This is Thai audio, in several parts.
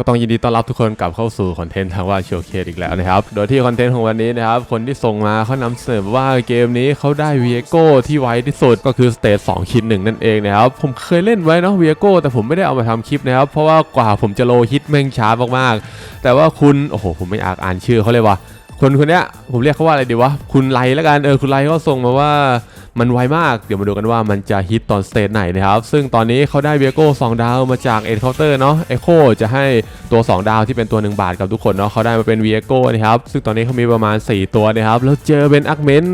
ก็ต้องยินดีต้อนรับทุกคนกลับเข้าสู่คอนเทนต์ทางว่าโชว์เคสอีกแล้วนะครับ โดยที่คอนเทนต์ของวันนี้นะครับ คนที่ส่งมาเขานำเสนอว่าเกมนี้เขาได้เวียโก้ที่ไวที่สุดก็คือสเตจสองคิดหนึ่งนั่นเองนะครับ ผมเคยเล่นไว้เนาะเวียโก้แต่ผมไม่ได้เอามาทำคลิปนะครับ เพราะว่ากว่าผมจะโลฮิตแม่งช้ามากๆ แต่ว่าคุณ โอ้โห ผมไม่อยากอ่านชื่อเขาเลยว่ะ คนคนเนี้ยผมเรียกเขาว่าอะไรดีวะ คุณไลแล้วกัน เออ คุณไลก็ส่งมาว่ามันไวมาก เดี๋ยวมาดูกันว่ามันจะฮิตตอนสเตจไหนนะครับ ซึ่งตอนนี้เขาได้เวียโก้2ดาวมาจากเอ็นเคาน์เตอร์เนาะเอโคจะให้ตัว 2 ดาวที่เป็นตัว 1 บาทกับทุกคนเนาะเขาได้มาเป็นเวียโก้นะครับ ซึ่งตอนนี้เขามีประมาณ 4 ตัวนะครับ แล้วเจอเป็นอักเมน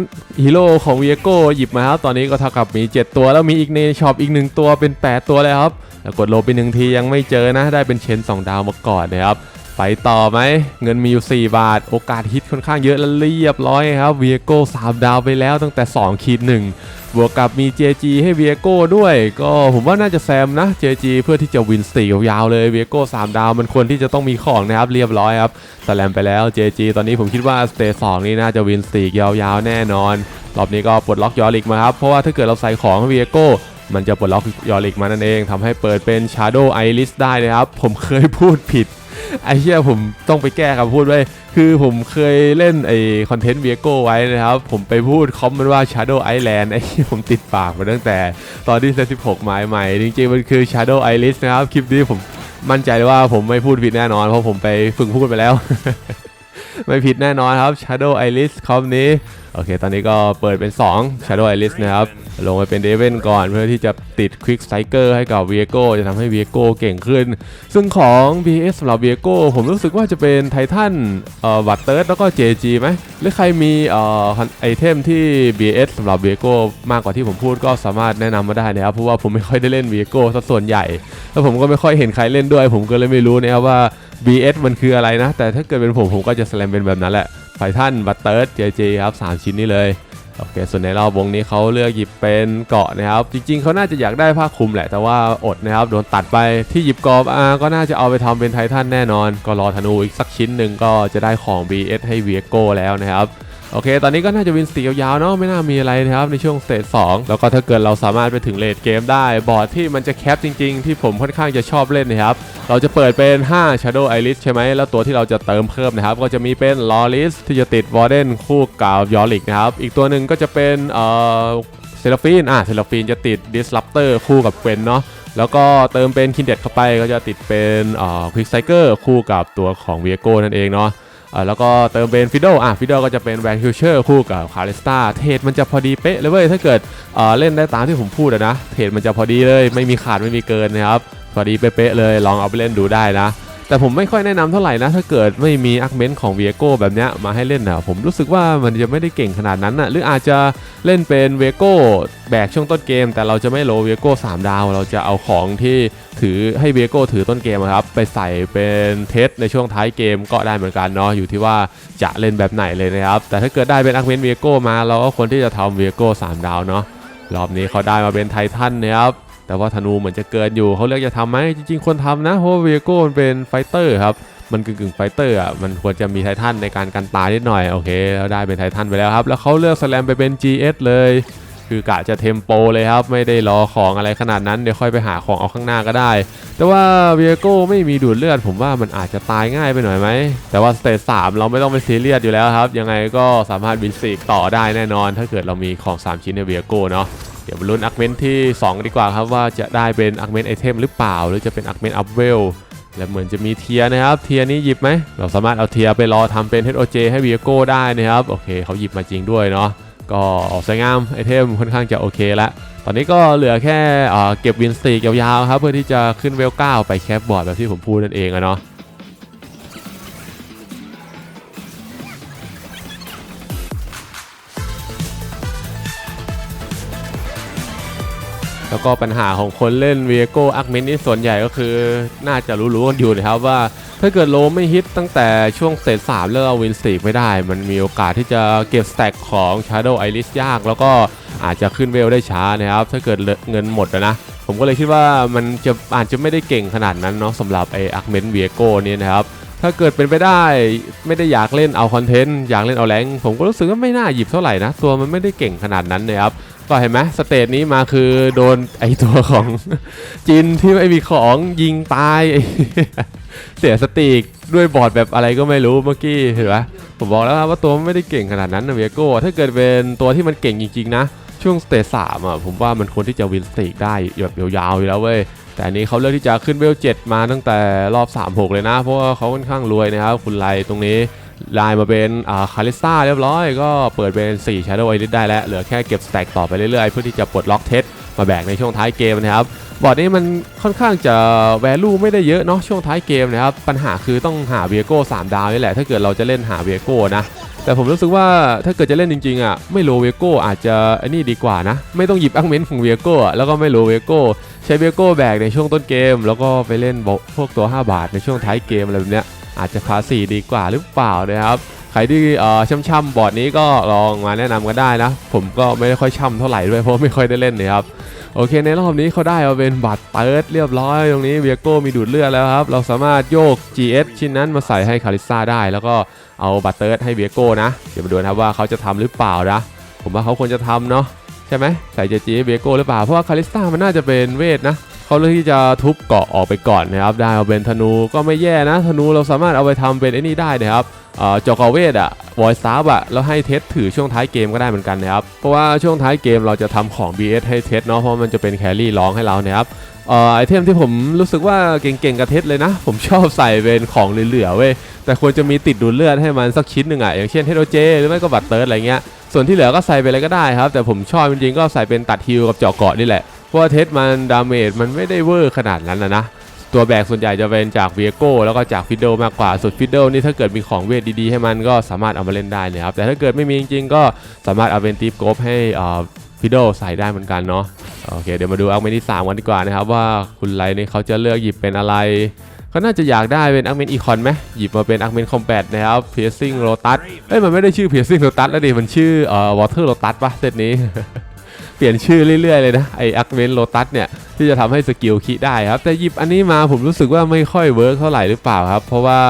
ฮีโร่ของเวียโก้หยิบมาครับ ตอนนี้ก็เท่ากับมี 7 ตัวแล้วมีอีกในช็อปอีก 1 ตัวเป็น 8 ตัวเลยครับกดโลไปหนึ่งทียังไม่เจอนะได้เป็นเชน 2 ดาวมาก่อนนะครับ ไปต่อไหม เงินมีอยู่ 4 บาท โอกาสฮิตค่อนข้างเยอะและเรียบร้อยครับเวียโก้3ดาวไปแล้วตั้งแต่ 2 ขีด1บวกกับมี JG ให้เวียโก้ด้วย ก็ผมว่าน่าจะแซมนะ JG เพื่อที่จะวินสตียาวเลยเวียโก้3ดาวมันควรที่จะต้องมีของนะครับเรียบร้อยครับสแลมไปแล้ว JG ตอนนี้ผมคิดว่าสเตจ2นี้น่าจะวินสตียาวๆแน่นอน รอบนี้ก็ปลดล็อกยอริกมาครับเพราะว่าถ้าเกิดเราใส่ของให้เวียโก้มันจะปลดล็อกยอริกมานั่นเองทำให้เปิดเป็น Shadow Iris ได้นะครับผมเคยพูดผิด ไอ้เชี่ยผมต้องไปแก้คำพูดไว้คือผมเคยเล่นไอ้คอนเทนต์เวียโก้ไว้นะครับ ผมไปพูดคอมมันว่า Shadow Island ไอ้เหี้ยผมติดปากมาตั้งแต่ตอนที่เซต16หมายใหม่ จริงๆ มันคือ Shadow Iris นะครับ คลิปนี้ผมมั่นใจเลยว่าผมไม่พูดผิดแน่นอน เพราะผมไปฝึกพูดไปแล้ว ไม่ผิดแน่นอนครับ Shadow Iris คอมนี้ โอเค ตอนนี้ก็เปิดเป็น 2 Shadow Iris นะครับ ลงไปเป็นเดเวนก่อนเพื่อที่จะติด Quick Striker ให้กับ Viego จะทำให้ Viego เก่งขึ้น ซึ่งของ BS สำหรับ Viego ผมรู้สึกว่าจะเป็นไททันเอ่อวัตเติร์ดแล้วก็ JG ไหม หรือใครมีเอ่อไอเทมที่ BS สำหรับ Viego มากกว่าที่ผมพูดก็สามารถแนะนำมาได้นะครับ เพราะว่าผมไม่ค่อยได้เล่น Viego สัดส่วนใหญ่ แล้วผมก็ไม่ค่อยเห็นใครเล่นด้วย ผมก็เลยไม่รู้นะครับว่า BS มันคืออะไรนะ แต่ถ้าเกิดเป็นผมผมก็จะสลมเป็นแบบนั้นแหละ ไททันบัตเติร์ด JG ครับสามชิ้นนี้เลยโอเค ส่วนในรอบวงนี้เขาเลือกหยิบเป็นเกาะนะครับ จริงๆ เขาน่าจะอยากได้ผ้าคลุมแหละ แต่ว่าอดนะครับ โดนตัดไป ที่หยิบกรอบอาก็น่าจะเอาไปทำเป็นไททันแน่นอน ก็รอธนูอีกสักชิ้นหนึ่งก็จะได้ของ BS ให้เวียโก้แล้วนะครับ โอเค ตอนนี้ก็น่าจะวินสียาวๆเนาะไม่น่ามีอะไรนะครับในช่วงสเตจ2แล้วก็ถ้าเกิดเราสามารถไปถึงเลดเกมได้ บอร์ดที่มันจะแคปจริงๆ ที่ผมค่อนข้างจะชอบเล่นนะครับ เราจะเปิดเป็น 5 Shadow Iris ใช่ไหม แล้วตัวที่เราจะเติมเพิ่มนะครับ ก็จะมีเป็น Loris ที่จะติด Warden คู่กับยอริกนะครับ อีกตัวหนึ่งก็จะเป็นเอ่อเซลฟีนอะเซลฟีนจะติด Disruptor คู่กับเกวนเนาะแล้วก็เติมเป็นคินเด็ดเข้าไปก็จะติดเป็นเอ่อควิกไซเกอร์คู่กับตัวของเวียโก้นั่นเองเนาะ แล้วก็เติมเป็นฟิโดอะฟิโดก็จะเป็นแวนคิวเชอร์คู่กับคาริสตาเทรดมันจะพอดีเป๊ะเลยเว้ยถ้าเกิดเเล่นได้ตามที่ผมพูดนะเทรดมันจะพอดีเลยไม่มีขาดไม่มีเกินนะครับพอดีเป๊ะเลยลองเอาไปเล่นดูได้นะ แต่ผมไม่ค่อยแนะนำเท่าไหร่นะ ถ้าเกิดไม่มีอักเมนของเวียโก้แบบนี้มาให้เล่นนะผมรู้สึกว่ามันจะไม่ได้เก่งขนาดนั้นนะหรืออาจจะเล่นเป็นเวียโก้แบกช่วงต้นเกม แต่เราจะไม่โลเวียโก้3ดาว เราจะเอาของที่ถือให้เวียโก้ถือต้นเกมครับไปใส่เป็นเทสในช่วงท้ายเกมก็ได้เหมือนกันเนาะอยู่ที่ว่าจะเล่นแบบไหนเลยนะครับแต่ถ้าเกิดได้เป็นอักเมนเวียโก้มาเราก็ควรที่จะทำเวียโก้3ดาวเนาะรอบนี้เขาได้มาเป็นไททันนะครับ แต่ว่าธนูเหมือนจะเกินอยู่เขาเลือกจะทำไหมจริง ๆ ควรทำนะเพราะว่าเวีโก้มันเป็นไฟเตอร์ครับมันกึ่งๆไฟเตอร์อะมันควรจะมีไททันในการกันตายนิดหน่อยโอเคแล้วได้เป็นไททันไปแล้วครับ แล้วเขาเลือกสแลมไปเป็น GS เลย คือกะจะเทมโปเลยครับ ไม่ได้รอของอะไรขนาดนั้นเดี๋ยวค่อยไปหาของเอาข้างหน้าก็ได้ แต่ว่าเวียโก้ไม่มีดูดเลือด ผมว่ามันอาจจะตายง่ายไปหน่อยไหม แต่ว่าสเตจสามเราไม่ต้องไปซีเรียสอยู่แล้วครับ ยังไงก็สามารถวินซีกต่อได้แน่นอน ถ้าเกิดเรามีของ 3 ชิ้นในเวียโก้เนาะ เดี๋ยวลุ้นอักเมนที่ 2 ดีกว่าครับว่าจะได้เป็นอักเมนไอเทมหรือเปล่า หรือจะเป็นอักเมนอัพเวลและเหมือนจะมีเทียนะครับเทียนี้หยิบไหมเราสามารถเอาเทียไปรอทำเป็น HOJ ให้วีโก้ได้นะครับโอเคเขาหยิบมาจริงด้วยเนาะก็สวยงามไอเทมค่อนข้างจะโอเคละตอนนี้ก็เหลือแค่เเก็บวินสตีกยาวๆครับเพื่อที่จะขึ้นเวล9ไปแคปบอร์ดแบบที่ผมพูดนั่นเองอะเนาะ แล้วก็ปัญหาของคนเล่นเวียโก้อักเมนนี่ส่วนใหญ่ก็คือ น่าจะรู้ๆกันอยู่นะครับว่า ถ้าเกิดโลไม่ฮิตตั้งแต่ช่วงสเตจ3แล้วเราวินสีไม่ได้ มันมีโอกาสที่จะเก็บสแต็กของ Shadow Iris ยาก แล้วก็อาจจะขึ้นเวลได้ช้านะครับ ถ้าเกิดเงินหมดนะ ผมก็เลยคิดว่ามันจะอาจจะไม่ได้เก่งขนาดนั้นเนาะสำหรับไออักเมนเวียโก้นี่นะครับถ้าเกิดเป็นไปได้ไม่ได้อยากเล่นเอาคอนเทนต์อยากเล่นเอาแรงผมก็รู้สึกว่าไม่น่าหยิบเท่าไหร่นะ ตัวมันไม่ได้เก่งขนาดนั้นนะครับ ก็เห็นไหมสเตจนี้มาคือโดนไอตัวของจินที่ไม่มีของยิงตาย เสียสติกด้วยบอร์ดแบบอะไรก็ไม่รู้เมื่อกี้เห็นไหมผมบอกแล้วว่าตัวไม่ได้เก่งขนาดนั้นนะเวียโก้ถ้าเกิดเป็นตัวที่มันเก่งจริงๆนะ ช่วงสเตจสามอะผมว่ามันควรที่จะวินสติกได้แบบยาวๆอยู่แล้วเว้ยแต่อันนี้เขาเลือกที่จะขึ้นเวล7มาตั้งแต่รอบ 3-6 เลยนะ เพราะว่าเขาค่อนข้างรวยนะครับคุณไลตรงนี้ ไลน์มาเป็นคาริซ่าเรียบร้อย ก็เปิดเป็น 4 Shadow Elite ได้แล้ว เหลือแค่เก็บสแต็กต่อไปเรื่อยๆ เพื่อที่จะปลดล็อกเทสมาแบกในช่วงท้ายเกมนะครับ บอร์ดนี้มันค่อนข้างจะ value ไม่ได้เยอะเนาะช่วงท้ายเกมนะครับ ปัญหาคือต้องหาเวียโก้3ดาวนี่แหละ ถ้าเกิดเราจะเล่นหาเวียโก้นะแต่ผมรู้สึกว่าถ้าเกิดจะเล่นจริงๆอะไม่โลเวโก้อาจจะอันนี้ดีกว่านะ ไม่ต้องหยิบอังเมนต์ของเวโก้แล้วก็ไม่โลเวโก้ใช้เวโก้แบกในช่วงต้นเกม แล้วก็ไปเล่นพวกตัว 5 บาทในช่วงท้ายเกมอะไรแบบเนี้ย อาจจะพาสีดีกว่าหรือเปล่านะครับใครที่เอ่อช่ำๆบอร์ดนี้ก็ลองมาแนะนำกันได้นะ ผมก็ไม่ได้ค่อยช่ำเท่าไหร่ด้วยเพราะไม่ค่อยได้เล่นนะครับโอเคในรอบนี้เขาได้เอาเป็นบัตรเปิร์ดเรียบร้อย ตรงนี้เวียโก้มีดูดเลือดแล้วครับ เราสามารถโยก GS ชิ้นนั้นมาใส่ให้คาริซ่าได้ แล้วก็เอาบัตรเติร์ดให้เวียโก้นะ เดี๋ยวมาดูนะครับว่าเขาจะทำหรือเปล่านะผมว่าเขาควรจะทำเนาะใช่ไหมใส่เจจีเวียโก้หรือเปล่าเพราะว่าคาริซ่ามันน่าจะเป็นเวทนะ เขาเลือกที่จะทุบเกาะออกไปก่อนนะครับได้เอาเป็นธนูก็ไม่แย่นะธนูเราสามารถเอาไปทำเป็นไอ้นี่ได้นะครับเอ่อจอกอเวทอะวอยซาบอะแล้วให้เทสถือช่วงท้ายเกมก็ได้เหมือนกันนะครับเพราะว่าช่วงท้ายเกมเราจะทำของ BS ให้เทสเนาะเพราะมันจะเป็นแครี่ร้องให้เรานะครับอ่อไอเทมที่ผมรู้สึกว่าเก่งๆกับเทสเลยนะ ผมชอบใส่เป็นของเหลือๆเว้ยแต่ควรจะมีติดดูดเลือดให้มันสักชิ้นหนึ่งอะอย่างเช่นเฮโรเจหรือไม่ก็บัตเติร์อะไรเงี้ยส่วนที่เหลือก็ใส่ไปเลยก็ได้ครับ แต่ผมชอบจริงๆก็ใส่เป็นตัดฮิลกับเจาะเกาะนี่แหละ เพราะเทสมันดาเมจมันไม่ได้เวอร์ขนาดนั้นนะนะ ตัวแบกส่วนใหญ่จะเป็นจากเวียโก้แล้วก็จากฟิดเดิลมากกว่าส่วนฟิดเดิลนี่ถ้าเกิดมีของเวทดีๆให้มันก็สามารถเอามาเล่นได้เลยครับ แต่ถ้าเกิดไม่มีจริงๆ ก็สามารถเอาเป็นตีฟโกฟให้ฟิดเดิลใส่ได้เหมือนกันเนาะโอเคเดี๋ยวมาดูอักเมนที่ 3 กันดีกว่านะครับว่าคุณไลนี่เขาจะเลือกหยิบเป็นอะไรเขาน่าจะอยากได้เป็นอักเมนอีคอนไหมหยิบมาเป็นอักเมนคอมแบทนะครับเพียร์ซิ่งโรตัสเอ้ยมันไม่ได้ชื่อเพียร์ซิ่งโรตัสแล้วดิมันชื่อเอ่อวอเตอร์โรตัสปะเซตนี้ เปลี่ยนชื่อเรื่อยๆเลยนะไออักเมนโรตัสเนี่ยที่จะทำให้สกิลคิได้ครับ แต่หยิบอันนี้มาผมรู้สึกว่าไม่ค่อยเวิร์กเท่าไหร่หรือเปล่าครับ เพราะว่า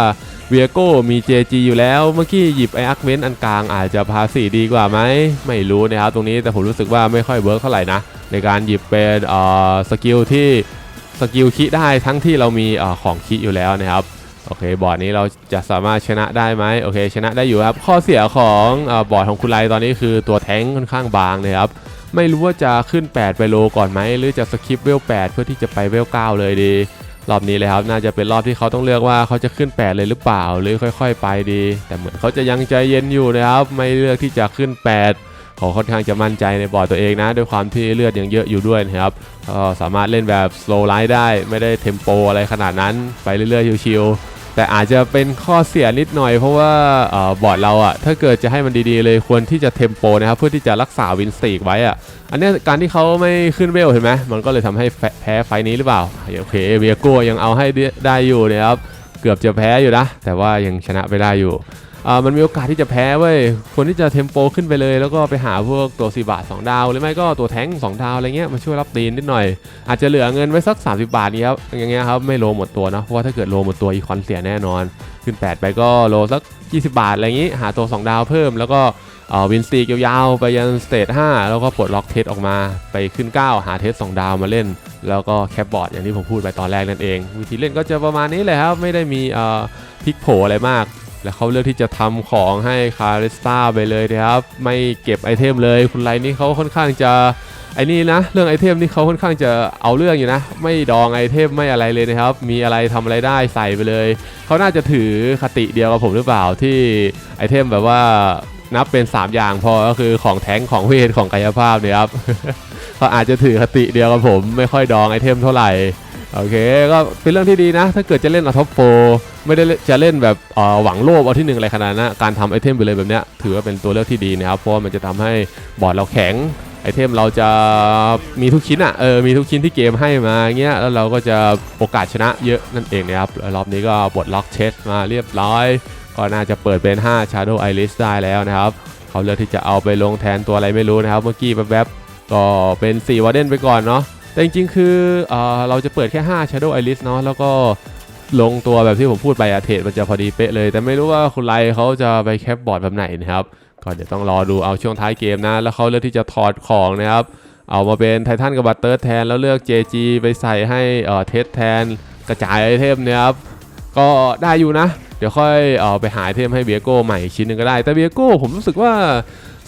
เวียโก้มี JG อยู่แล้ว เมื่อกี้หยิบไออักเมนอันกลางอาจจะพาสีดีกว่าไหมไม่รู้นะครับตรงนี้แต่ผมรู้สึกว่าไม่ค่อยเวิร์กเท่าไหร่นะในการหยิบเป็นเอ่อสกิลที่สกิลคิได้ทั้งที่เรามีเอ่อของคิอยู่แล้วนะครับโอเคบอร์ดนี้เราจะสามารถชนะได้ไหมโอเค ชนะได้อยู่ครับ ข้อเสียของอบอร์ดของคุณไลตอนนี้คือตัวแท้งค่อนข้างบางนะครับ ไม่รู้ว่าจะขึ้น 8 ไปโลก่อนไหมหรือจะสคิปเวล 8 เพื่อที่จะไปเวล 9 เลยดี รอบนี้เลยครับ น่าจะเป็นรอบที่เขาต้องเลือกว่าเขาจะขึ้น 8 เลยหรือเปล่า หรือค่อย ๆ ไปดี แต่เหมือนเขาจะยังใจเย็นอยู่นะครับ ไม่เลือกที่จะขึ้น 8เขาค่อนข้างจะมั่นใจในบอร์ดตัวเองนะ ด้วยความที่เลือดยังเยอะอยู่ด้วยนะครับก็สามารถเล่นแบบ slow ride ได้ ไม่ได้เทมโปอะไรขนาดนั้น ไปเรื่อยๆ ชิวๆ แต่อาจจะเป็นข้อเสียนิดหน่อยเพราะว่าออบอร์ดเราอะถ้าเกิดจะให้มันดีๆเลยควรที่จะเทมโปนะครับเพื่อที่จะรักษาวินสตีกไว้อะอันนี้การที่เขาไม่ขึ้นเวลเห็นไหมมันก็เลยทำให้แพ้ไฟนี้หรือเปล่าโอเคเวียโก้ยังเอาให้ได้อยู่นะครับเกือบจะแพ้อยู่นะ แต่ว่ายังชนะไปได้อยู่ มันมีโอกาสที่จะแพ้เว้ยคนที่จะเทมโปขึ้นไปเลย แล้วก็ไปหาพวกตัว4บาท 2 ดาว หรือไม่ก็ตัวแท้ง2ดาวอะไรเงี้ยมาช่วยรับตีนนิดหน่อย อาจจะเหลือเงินไว้สัก 30 บาทนี้ครับอย่างเงี้ยครับไม่โลหมดตัวนะเพราะว่าถ้าเกิดโลหมดตัวอีคอนเสียแน่นอน ขึ้น 8 ไปก็โลสัก 20 บาทอะไรอย่างงี้ หาตัว 2 ดาวเพิ่มแล้วก็วินสตีกยาวๆไปยันสเตท5แล้วก็ปลดล็อกเทสออกมาไปขึ้น 9 หาเทส2ดาวมาเล่น แล้วก็แคปบอร์ดอย่างที่ผมพูดไปตอนแรกนั่นเอง วิธีเล่นก็จะประมาณนี้เลยครับไม่ได้มีพลิกโผอะไรมาก แล้วเขาเลือกที่จะทำของให้คาริสตาไปเลยนะครับ ไม่เก็บไอเทมเลยคุณไลนี่เขาค่อนข้างจะไอ้นี่นะ เรื่องไอเทมนี่เขาค่อนข้างจะเอาเรื่องอยู่นะ ไม่ดองไอเทมไม่อะไรเลยนะครับ มีอะไรทำอะไรได้ใส่ไปเลย เขาน่าจะถือคติเดียวกับผมหรือเปล่าที่ไอเทมแบบว่านับเป็น 3 อย่างพอก็คือของแท้งของเวทของกายภาพเนี่ยครับเขาอาจจะถือคติเดียวกับผม ไม่ค่อยดองไอเทมเท่าไหร่ โอเคก็เป็นเรื่องที่ดีนะ ถ้าเกิดจะเล่นเอาท็อปโฟไม่ได้จะเล่นแบบหวังโลภเอาที่หนึ่งอะไรขนาดนั้นการทำไอเทมไปเลยแบบเนี้ยถือว่าเป็นตัวเลือกที่ดีนะครับ เพราะว่ามันจะทำให้บอร์ดเราแข็งไอเทมเราจะมีทุกชิ้นอะเออมีทุกชิ้นที่เกมให้มาเงี้ยแล้วเราก็จะโอกาสชนะเยอะนั่นเองนะครับรอบนี้ก็ปลดล็อกเชสมาเรียบร้อย ก็น่าจะเปิดเป็น 5 Shadow Iris ได้แล้วนะครับเขาเลือกที่จะเอาไปลงแทนตัวอะไรไม่รู้นะครับ เมื่อกี้แวบๆก็เป็น4 Warden ไปก่อนเนาะ แต่จริงๆ คือเอเราจะเปิดแค่ 5 Shadow Iris เนาะแล้วก็ลงตัวแบบที่ผมพูดไปอะเทรดมันจะพอดีเป๊ะเลย แต่ไม่รู้ว่าคุณไลเขาจะไปแคปบอร์ดแบบไหนนะครับก็เดี๋ยวต้องรอดูเอาช่วงท้ายเกมนะ แล้วเขาเลือกที่จะถอดของนะครับ เอามาเป็นไททันกับบัตเตอร์แทน แล้วเลือก JG ไปใส่ให้เอ่อเทสแทน กระจายไอเทมนี่ยครับ ก็ได้อยู่นะ เดี๋ยวค่อยเออไปหาไอเทมให้เบียโก้ใหม่อีกชิ้นหนึ่งก็ได้ แต่เบียโก้ผมรู้สึกว่า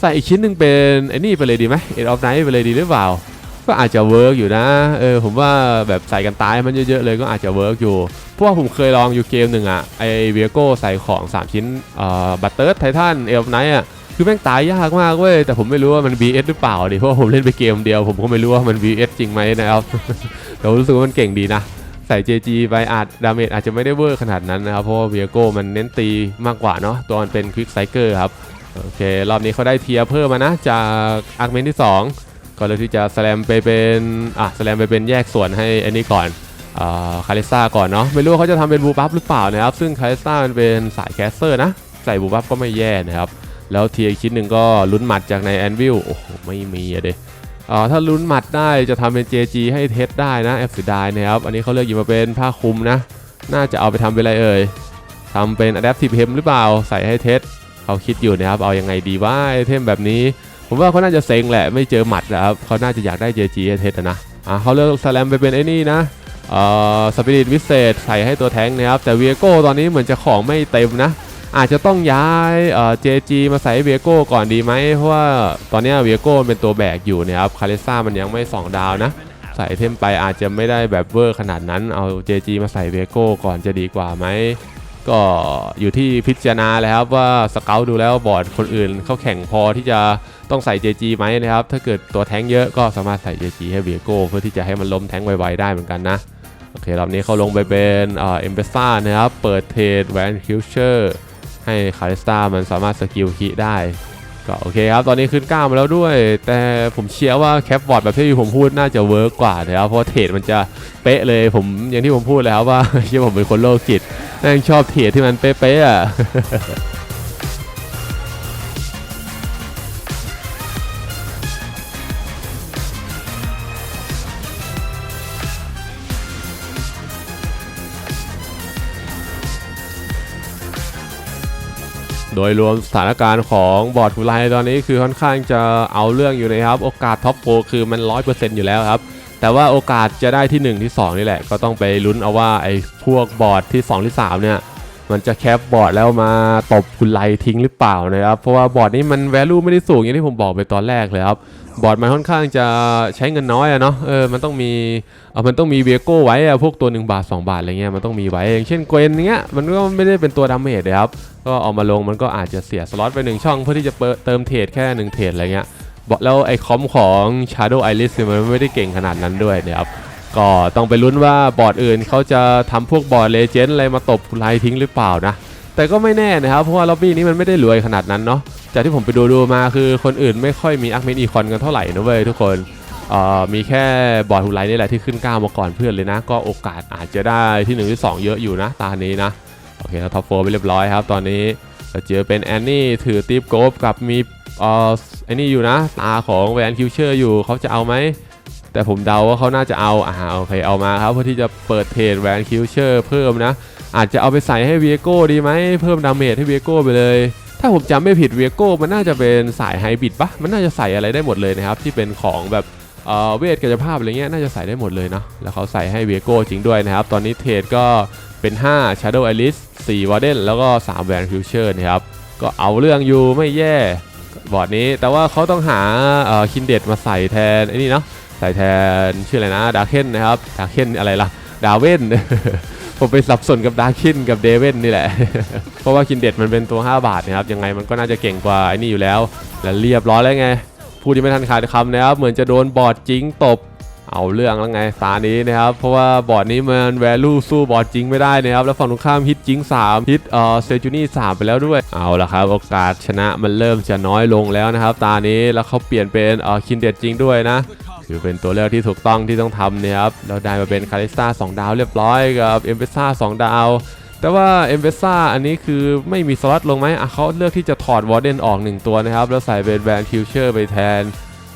ใส่อีกชิ้นหนึ่งเป็นไอ้นี่ไปเลยดีไหมเอ็ดออฟไนท์ไปเลยดีหรือเปล่า ก็อาจจะเวิร์กอยู่นะ เออผมว่าแบบใส่กันตายมันเยอะๆเลยก็อาจจะเวิร์กอยู่ เพราะว่าผมเคยลองอยู่เกมหนึ่งอะไอเวียโก้ใส่ของ 3 ชิ้นเอ่อบัตเตอร์ไททันเอลไนท์อะคือแม่งตายยากมากเว้ย แต่ผมไม่รู้ว่ามัน BS หรือเปล่าดิเพราะผมเล่นไปเกมเดียว ผมก็ไม่รู้ว่ามัน BS จริงไหมนะครับแต่รู้สึกว่ามันเก่งดีนะ ใส่ JG ไปอาจดาเมจอาจจะไม่ได้เวอร์ขนาดนั้นนะครับ เพราะว่าเวียโก้มันเน้นตีมากกว่าเนาะตัวมันเป็นควิกไซเกอร์ครับโอเครอบนี้เขาได้เทียเพิ่มมานะจากอาร์เมนที่ 2 ก็เลยที่จะสแลมไปเป็นอะสแลมไปเป็นแยกส่วนให้อันนี้ก่อนคาริซ่าก่อนเนาะไม่รู้เขาจะทำเป็นบูบัฟหรือเปล่านะครับ ซึ่งคาริซ่ามันเป็นสายแคสเซอร์นะ ใส่บูบัฟก็ไม่แย่นะครับ แล้วเทียร์อีกชิ้นหนึ่งก็ลุ้นหมัดจากในแอนวิลโอ้โห ไม่มีอะเดอ่าถ้าลุ้นหมัดได้จะทำเป็น JG ให้เทสได้นะแอบเสียดายนะครับ อันนี้เขาเลือกหยิบมาเป็นผ้าคลุมนะ น่าจะเอาไปทำเป็นอะไรเอ่ยทำเป็น Adaptive Hem หรือเปล่า ใส่ให้เทสเขาคิดอยู่นะครับ เอายังไงดีว่าไอเทมแบบนี้ ผมว่าเขาน่าจะเซ็งแหละไม่เจอหมัดนะครับเขาน่าจะอยากได้ JG ให้เทสนะอะเขาเลือกสแลมไปเป็นไอ้นี่นะเอ่อสปิริตวิเศษใส่ให้ตัวแท้งนะครับแต่เวียโก้ตอนนี้เหมือนจะของไม่เต็มนะอาจจะต้องย้ายเอ่อ JG มาใส่เวียโก้ก่อนดีไหมเพราะว่าตอนนี้เวียโก้เป็นตัวแบกอยู่นะครับคาริซ่ามันยังไม่2ดาวนะใส่เทมไปอาจจะไม่ได้แบบเวอร์ขนาดนั้นเอา JG มาใส่เวียโก้ก่อนจะดีกว่าไหม ก็อยู่ที่พิจารณาเลยครับว่าสเกลดูแล้วบอร์ดคนอื่นเขาแข่งพอที่จะต้องใส่ JG ไหมนะครับ ถ้าเกิดตัวแท้งเยอะก็สามารถใส่ JG ให้เวียโก้เพื่อที่จะให้มันล้มแท้งไวๆได้เหมือนกันนะ โอเครอบนี้เขาลงไปเป็นเออเอ็มเบซ่านะครับ เปิดเทรดแวนคิวเชอร์ให้คาริสตามันสามารถสกิลคีได้ ก็โอเคครับ ตอนนี้ขึ้นก้ามาแล้วด้วย แต่ผมเชื่อว่าแคปบอร์ดแบบที่ผมพูดน่าจะเวิร์กกว่านะครับเพราะเทรดมันจะเป๊ะเลยผมอย่างที่ผมพูดแล้วว่าเชื่อผมเป็นคนโลกจิตแม่งชอบเทรดที่มันเป๊ะๆอะ โดยรวมสถานการณ์ของบอร์ดฟูไลตอนนี้คือค่อนข้างจะเอาเรื่องอยู่นะครับ โอกาสท็อปโฟคือมัน 100%อยู่แล้วครับ แต่ว่าโอกาสจะได้ที่ 1 ที่ 2 นี่แหละ ก็ต้องไปลุ้นเอาว่าไอ้พวกบอร์ดที่ 2 ที่ 3 เนี่ย มันจะแคปบอร์ดแล้วมาตบคุณไลทิ้งหรือเปล่านะครับ เพราะว่าบอร์ดนี้มันแวลูไม่ได้สูงอย่างที่ผมบอกไปตอนแรกเลยครับ บอร์ดมันค่อนข้างจะใช้เงินน้อยอะเนาะเออมันต้องมีเออมันต้องมีเวโก้ไว้อะพวกตัว 1 บาท 2 บาทอะไรเงี้ยมันต้องมีไว้อย่างเช่นเกวนเงี้ยมันก็ไม่ได้เป็นตัวดาเมจเลยครับก็เอามาลงมันก็อาจจะเสียสล็อตไปหนึ่งช่องเพื่อที่จะเปิดเติมเทรดแค่หนึ่งเทรดอะไรเงี้ยบอกแล้วไอ้คอมของ Shadow Iris มันไม่ได้เก่งขนาดนั้นด้วยนะครับก็ต้องไปลุ้นว่าบอร์ดอื่นเขาจะทำพวกบอร์ดเลเจนด์อะไรมาตบไลทิ้งหรือเปล่านะ แต่ก็ไม่แน่นะครับ เพราะว่าล็อบบี้นี้มันไม่ได้รวยขนาดนั้นเนาะจากที่ผมไปดูดูมาคือคนอื่นไม่ค่อยมีอาร์เมนอีคอนกันเท่าไหร่นะเว้ยทุกคนมีแค่บอร์ดฮูไลนี่แหละที่ขึ้นก้าวมาก่อนเพื่อนเลยนะ ก็โอกาสอาจจะได้ที่1ที่2 เยอะอยู่นะ ตานี้นะ โอเคแล้วท็อปโฟไปเรียบร้อยครับ ตอนนี้เจอเป็นแอนนี่ถือตีฟโกฟกับมีอ่อไอ้นี่อยู่นะ ตาของแวนคิวเชอร์อยู่เขาจะเอาไหม แต่ผมเดาว่าเขาน่าจะเอาอ่าโอเคเอามาครับเพื่อที่จะเปิดเทรดแวนคิวเชอร์เพิ่มนะ อาจจะเอาไปใส่ให้เวียโก้ดีไหมเพิ่มดาเมจให้เวียโก้ไปเลย ถ้าผมจำไม่ผิดเวียโก้มันน่าจะเป็นสายไฮบริดปะมันน่าจะใส่อะไรได้หมดเลยนะครับที่เป็นของแบบเวทกายภาพอะไรเงี้ยน่าจะใส่ได้หมดเลยเนาะแล้วเขาใส่ให้เวียโก้จริงด้วยนะครับ ตอนนี้เทรดก็เป็น 5 Shadow Alice 4 Warden แล้วก็ 3 Van Future นะครับ ก็เอาเรื่องอยู่ไม่แย่บอร์ดนี้แต่ว่าเขาต้องหาคินเดตมาใส่แทนไอ้นี่เนาะ ใส่แทนชื่ออะไรนะดาเคนนะครับดาเคนอะไรล่ะดาเวนผมไปสับสนกับดาคินกับเดเวนนี่แหละ เพราะว่าคินเด็ดมันเป็นตัว 5 บาทนะครับ ยังไงมันก็น่าจะเก่งกว่าไอ้นี่อยู่แล้ว และเรียบร้อยแล้วไง พูดยังไม่ทันขาดคำนะครับ เหมือนจะโดนบอดจิงตบ เอาเรื่องแล้วไงตานี้นะครับ เพราะว่าบอร์ดนี้มันแวลูสู้บอร์ดจริงไม่ได้นะครับ แล้วฝั่งตรงข้ามฮิตจริง 3 ฮิตเอ่อเซจูนี่ 3 ไปแล้วด้วย เอาละครับ โอกาสชนะมันเริ่มจะน้อยลงแล้วนะครับ ตานี้แล้วเขาเปลี่ยนเป็นเอ่อคินเด็ดจริงด้วยนะคือเป็นตัวเลือกที่ถูกต้องที่ต้องทำนี่ยครับเราได้มาเป็นคาริสตา2ดาวเรียบร้อยกับเอ็มเบซ่า2ดาวแต่ว่าเอ็มเบซ่าอันนี้คือไม่มีสล็อตลงไหมอะเขาเลือกที่จะถอดวอร์เดนออก 1 ตัวนะครับ แล้วใส่เป็นแบรนด์คิวเชอร์ไปแทน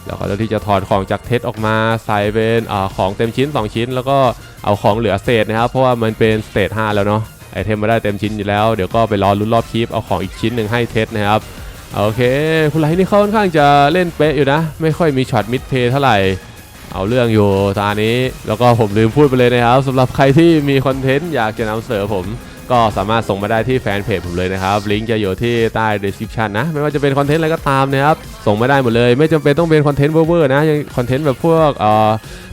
แล้วก็เลือกที่จะถอดของจากเทสออกมาใส่เป็นอของเต็มชิ้น 2 ชิ้น แล้วก็เอาของเหลือเศษนะครับ เพราะว่ามันเป็นสเตท5แล้วเนาะไอเทมมาได้เต็มชิ้นอยู่แล้วเดี๋ยวก็ไปรอลุ้นรอบคลิปเอาของอีกชิ้นหนึ่งให้เทสนะครับโอเคคุณไลท์นี่เขาค่อนข้างจะเล่นเป๊ะอยู่นะ ไม่ค่อยมีช็อตมิดเพย์เท่าไหร่เอาเรื่องอยู่ตานี้ แล้วก็ผมลืมพูดไปเลยนะครับสำหรับใครที่มีคอนเทนต์อยากจะนำเสนอผม ก็สามารถส่งมาได้ที่แฟนเพจผมเลยนะครับ ลิงก์จะอยู่ที่ใต้ description นะ ไม่ว่าจะเป็นคอนเทนต์อะไรก็ตามนะครับ ส่งมาได้หมดเลย ไม่จำเป็นต้องเป็นคอนเทนต์เวอร์ๆนะยังคอนเทนต์แบบพวก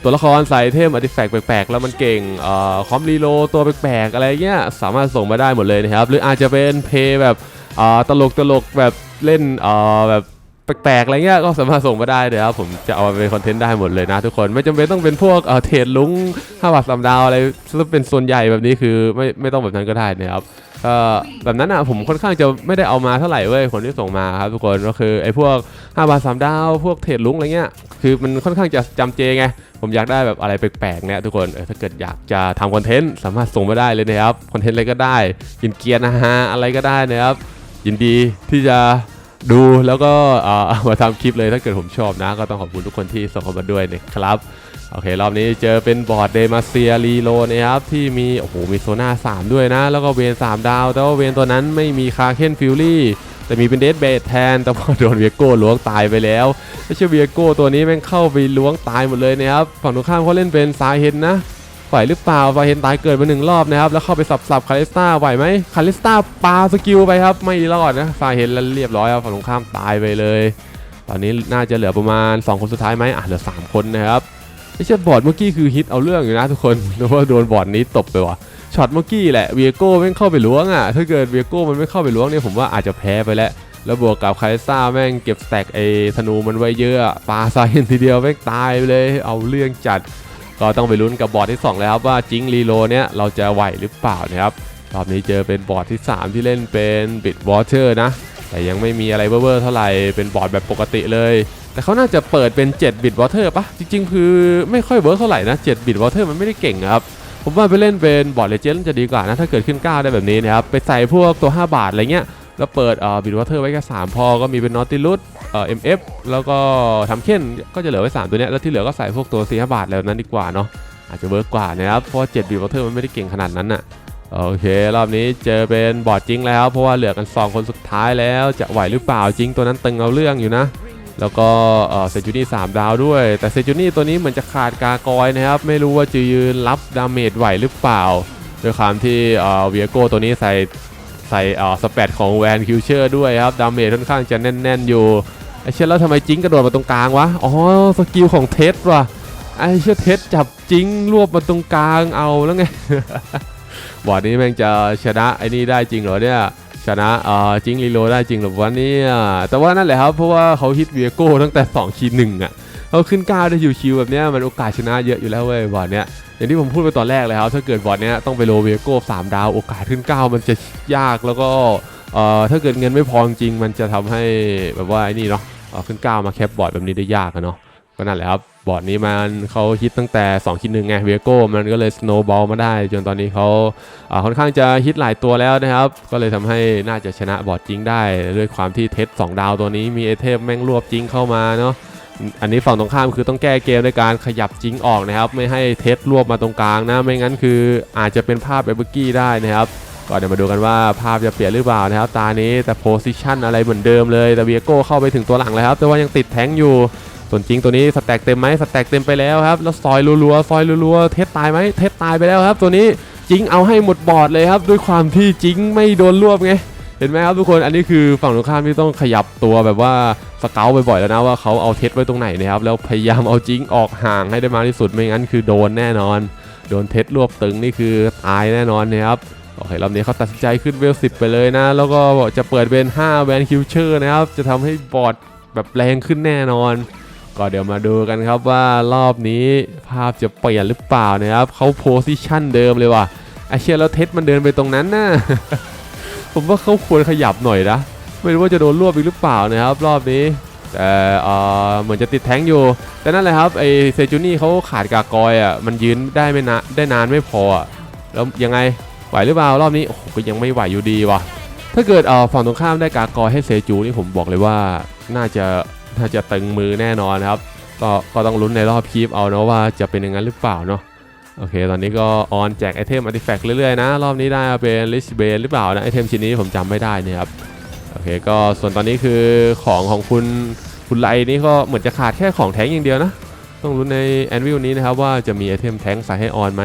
ตัวละครใส่เทมอาร์ติแฟกต์แปลกๆ แล้วมันเก่งอคอมรีโลตัวแปลกๆ อะไรเงี้ยสามารถส่งมาได้หมดเลยนะครับ หรืออาจจะเป็นเพย์แบบตลกตลกๆแบบเล่นแบบ แปลกๆอะไรเงี้ยก็สามารถส่งมาได้เลยครับผมจะเอาไปเป็นคอนเทนต์ได้หมดเลยนะทุกคนไม่จำเป็นต้องเป็นพวกเออเทรดลุง5บาทสามดาวอะไรซึ่งเป็นส่วนใหญ่แบบนี้คือไม่ไม่ต้องแบบนั้นก็ได้นะครับก็แบบนั้นอะผมค่อนข้างจะไม่ได้เอามาเท่าไหร่เว้ยคนที่ส่งมาครับทุกคนก็คือไอ้พวก5บาทสามดาวพวกเทรดลุงอะไรเงี้ยคือมันค่อนข้างจะจำเจไงผมอยากได้แบบอะไรแปลกๆเนี่ยทุกคนเออถ้าเกิดอยากจะทำคอนเทนต์สามารถส่งมาได้เลยนะครับคอนเทนต์อะไรก็ได้กินเกียร์นะฮะอะไรก็ได้นะครับยินดีที่จะ ดูแล้วก็เอามาทำคลิปเลยถ้าเกิดผมชอบนะ ก็ต้องขอบคุณทุกคนที่ส่งเข้ามาด้วยนะครับ โอเค รอบนี้เจอเป็นบอร์ดเดมาเซียรีโลนะครับ ที่มี โอ้โห มีโซน่า3ด้วยนะ แล้วก็เวน 3 ดาว แต่ว่าเวนตัวนั้นไม่มีคาเคนฟิลลี่แต่มีเป็นเดดเบดแทน แต่พอโดนเวียโก้ล้วงตายไปแล้วไม่ใช่เวียโก้ตัวนี้แม่งเข้าไปล้วงตายหมดเลยนะครับฝั่งตรงข้ามเขาเล่นเป็นซาเฮนนะ ไหวหรือเปล่าฟาเฮนตายเกิดมาหนึ่งรอบนะครับ แล้วเข้าไปสับสับคาริสตาไหวไหมคาริสตาปาสกิลไปครับ ไม่รอดนะฟาเฮนแล้วเรียบร้อยครับฝั่งตรงข้ามตายไปเลย ตอนนี้น่าจะเหลือประมาณ 2 คนสุดท้ายไหมอะเหลือ 3 คนนะครับไม่ใช่บอร์ดเมื่อกี้คือฮิตเอาเรื่องอยู่นะทุกคนนึกว่าโดนบอร์ดนี้ตบไปว่ะช็อตเมื่อกี้แหละเวียโก้แม่งเข้าไปล้วงอะถ้าเกิดเวียโก้มันไม่เข้าไปล้วงเนี่ยผมว่าอาจจะแพ้ไปแล้วแล้วบวกกับคาริสตาแม่งเก็บสแต็กไอ้ธนูมันไว้เยอะปาซาเฮนทีเดียวแม่งตายไปเลย เอาเรื่องจัด ก็ต้องไปลุ้นกับบอร์ดที่ 2 แล้วครับว่าจิงรีโลเนี้ยเราจะไหวหรือเปล่านะครับรอบนี้เจอเป็นบอร์ดที่ 3 ที่เล่นเป็นบิดวอเตอร์นะ แต่ยังไม่มีอะไรเวอร์เท่าไหร่เป็นบอร์ดแบบปกติเลย แต่เขาน่าจะเปิดเป็น 7 บิตวอเตอร์ปะจริงๆ คือไม่ค่อยเวิร์กเท่าไหร่นะ 7 บิตวอเตอร์มันไม่ได้เก่งครับผมว่าไปเล่นเป็นบอร์ดเลเจนด์จะดีกว่านะ ถ้าเกิดขึ้น 9 ได้แบบนี้นะครับ ไปใส่พวกตัว 5 บาทอะไรเงี้ย แล้วเปิดเอ่อบิตวอเตอร์ไว้แค่3พอก็มีเป็นนอติลุส เอ่อ MF แล้วก็ทำเค้นก็จะเหลือไว้3ตัวเนี้ยแล้วที่เหลือก็ใส่พวกตัว4 5บาทแล้วนั้นดีกว่าเนาะอาจจะเวิร์กกว่านะครับเพราะ7บิตวอเตอร์มันไม่ได้เก่งขนาดนั้นน่ะโอเค รอบนี้เจอเป็นบอร์ดจริงแล้วเพราะว่าเหลือกัน 2 คนสุดท้ายแล้วจะไหวหรือเปล่าจริงตัวนั้นตึงเอาเรื่องอยู่นะ แล้วก็เออเซจูนี่3ดาวด้วย แต่เซจูนี่ตัวนี้เหมือนจะขาดกากอยนะครับ ไม่รู้ว่าจะยืนรับดาเมจไหวหรือเปล่าด้วยความที่เออเวียโกตัวนี้ใส่ใส่เออสเปดของแวนคิวเชอร์ด้วยครับ ดาเมจค่อนข้างจะแน่น ๆ อยู่ ไอเช่นแล้วทำไมจิงกระโดดมาตรงกลางวะ อ๋อสกิลของเทสว่ะไอเช่นเทสจับจิงรวบมาตรงกลางเอาแล้วไงบอร์ดนี้แม่งจะชนะไอ้นี่ได้จริงเหรอเนี่ยชนะเอ่อจิงรีโลได้จริงเหรือวะเนี่ยแต่ว่านั่นแหละครับเพราะว่าเขาฮิตเวียโก้ตั้งแต่2คีหนึ่งอะเขาขึ้นก้าวได้อยู่ชิวแบบเนี้ยมันโอกาสชนะเยอะอยู่แล้วเว้ยบอร์ดเนี้ยอย่างที่ผมพูดไปตอนแรกเลยครับถ้าเกิดบอร์ดเนี้ยต้องไปโลเวียโก้สามดาวโอกาสขึ้นก้าวมันจะยากแล้วก็ เอ่อถ้าเกิดเงินไม่พอจริงมันจะทำให้แบบว่าไอ้นี่เนาะขึ้นก้าวมาแคปบอร์ดแบบนี้ได้ยากอะเนาะก็นั่นแหละครับบอร์ดนี้มันเขาฮิตตั้งแต่2คิดหนึ่งไงเวียโก้มันก็เลยสโนว์บอลมาได้ จนตอนนี้เขาค่อนข้างจะฮิตหลายตัวแล้วนะครับ ก็เลยทำให้น่าจะชนะบอร์ดจริงได้ ด้วยความที่เทส2ดาวตัวนี้มีไอเทมแม่งรวบจริงเข้ามาเนาะอันนี้ฝั่งตรงข้ามคือต้องแก้เกมในการขยับจริงออกนะครับ ไม่ให้เทสรวบมาตรงกลางนะไม่งั้นคืออาจจะเป็นภาพแบบเบอร์กี้ได้นะครับ ก็เดี๋ยวมาดูกันว่าภาพจะเปลี่ยนหรือเปล่านะครับ ตานี้แต่โพซิชันอะไรเหมือนเดิมเลยแต่เวียโก้เข้าไปถึงตัวหลังแล้วครับ แต่ว่ายังติดแทงอยู่ ส่วนจริงตัวนี้สแต็กเต็มไหมสแต็กเต็มไปแล้วครับ แล้วซอยรัวๆซอยรัวๆเทสตายไหมเทสตายไปแล้วครับ ตัวนี้จริงเอาให้หมดบอร์ดเลยครับ ด้วยความที่จริงไม่โดนรวบไงเห็นไหมครับทุกคนอันนี้คือฝั่งตรงข้ามที่ต้องขยับตัวแบบว่าสเกลบ่อยๆแล้วนะว่าเขาเอาเทสไว้ตรงไหนนะครับแล้วพยายามเอาจริงออกห่างให้ได้มากที่สุดไม่งั้นคือโดนแน่นอน โดนเทสรวบตึงนี่คือตายแน่นอนนะครับ โอเครอบนี้เขาตัดสินใจขึ้นเวลสิไปเลยนะ แล้วก็บอกจะเปิดเป็น 5 แวนคิวเชอร์นะครับ จะทำให้บอร์ดแบบแรงขึ้นแน่นอน ก็เดี๋ยวมาดูกันครับว่ารอบนี้ภาพจะเปลี่ยนหรือเปล่านะครับเขาโพสิชันเดิมเลยว่ะไอเชียแล้วเท็ดมันเดินไปตรงนั้นนะผมว่าเขาควรขยับหน่อยนะ ไม่รู้ว่าจะโดนรวบอีกหรือเปล่านะครับ รอบนี้แต่เออเหมือนจะติดแท้งอยู่ แต่นั่นแหละครับไอเซจูนี่เขาขาดกากอยอะมันยืนได้ไม่นานได้นานไม่พออะแล้วยังไง ไหวหรือเปล่ารอบนี้โอ้โหก็ยังไม่ไหวอยู่ดีวะถ้าเกิดเอ่อฝั่งตรงข้ามได้กากอให้เซจูนี่ผมบอกเลยว่าน่าจะน่าจะตึงมือแน่นอนครับ ก็ก็ต้องลุ้นในรอบคลิปเอาเนาะว่าจะเป็นอย่างนั้นหรือเปล่าเนาะโอเค ตอนนี้ก็ออนแจกไอเทมอาร์ติแฟกต์เรื่อยๆนะ รอบนี้ได้เป็นลิสเบนหรือเปล่านะไอเทมชิ้นนี้ผมจำไม่ได้นะครับโอเคก็ส่วนตอนนี้คือของของคุณคุณไลนี่ก็เหมือนจะขาดแค่ของแท้งอย่างเดียวนะ ต้องลุ้นในแอนวิลนี้นะครับว่าจะมีไอเทมแท้งใส่ให้ออนไหม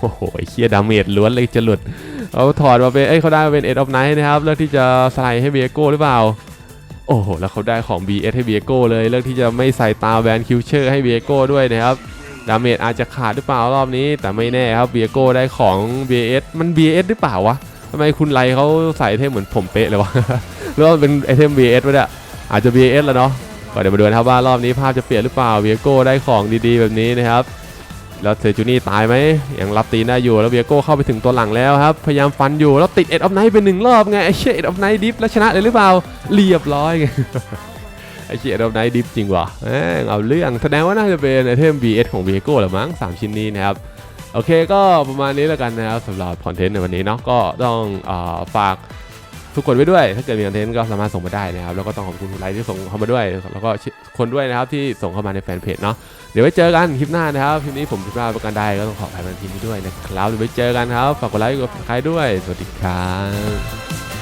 โอ้โหเคียดาเมจล้วนเลยจะหลุดเอาถอดมาเป็นเอ้ยเขาได้มาเป็นเอ็ดออฟไนท์นะครับเลือกที่จะใสไลด์ให้เบียโก้หรือเปล่า โอ้โห แล้วเขาได้ของ BS ให้เบียโก้เลยเลือกที่จะไม่ใส่ตาแวนคิวเชอร์ให้เบียโก้ด้วยนะครับดาเมจอาจจะขาดหรือเปล่ารอบนี้ แต่ไม่แน่ครับเบียโก้ได้ของ BS มัน BS หรือเปล่าวะทำไมคุณไลเขาใส่ไอเทมเหมือนผมเป๊ะเลยวะหรือว่าเป็นไอเทม BS วะเนี่ยอาจจะ BS แล้วเนาะก็เดี๋ยวมาดูนะครับว่ารอบนี้ภาพจะเปลี่ยนหรือเปล่าเบียโก้ได้ของดีๆแบบนี้นะครับ แล้วเซจูนี่ตายไหมยังรับตีนได้อยู่แล้วเบียโก้เข้าไปถึงตัวหลังแล้วครับ พยายามฟันอยู่แล้วติดเอ็ดออฟไนท์เป็นหนึ่งรอบไงไอเชี่ยเอ็ดออฟไนท์ดิฟแล้วชนะเลยหรือเปล่าเรียบร้อยไงไอเชี่ยเอ็ดออฟไนท์ดิฟจริงวะแม่งเอาเรื่องแสดงว่าน่าจะเป็นไอเทม BS ของเบียโก้หรือมั้งสามชิ้นนี้นะครับโอเคก็ประมาณนี้แล้วกันนะครับสำหรับคอนเทนต์ในวันนี้เนาะก็ต้องอฝาก ทุกคนไว้ด้วย ถ้าเกิดมีคอนเทนต์ก็สามารถส่งมาได้นะครับ แล้วก็ต้องขอบคุณคุณไลท์ที่ส่งเข้ามาด้วย แล้วก็คนด้วยนะครับที่ส่งเข้ามาในแฟนเพจเนาะ เดี๋ยวไว้เจอกันคลิปหน้านะครับ คลิปนี้ผมพิมพ์ราประกันได้ก็ต้องขออภัยมาทีนี้ด้วยนะครับ เดี๋ยวไว้เจอกันครับ ฝากกดไลค์กดติดตามด้วย สวัสดีครับ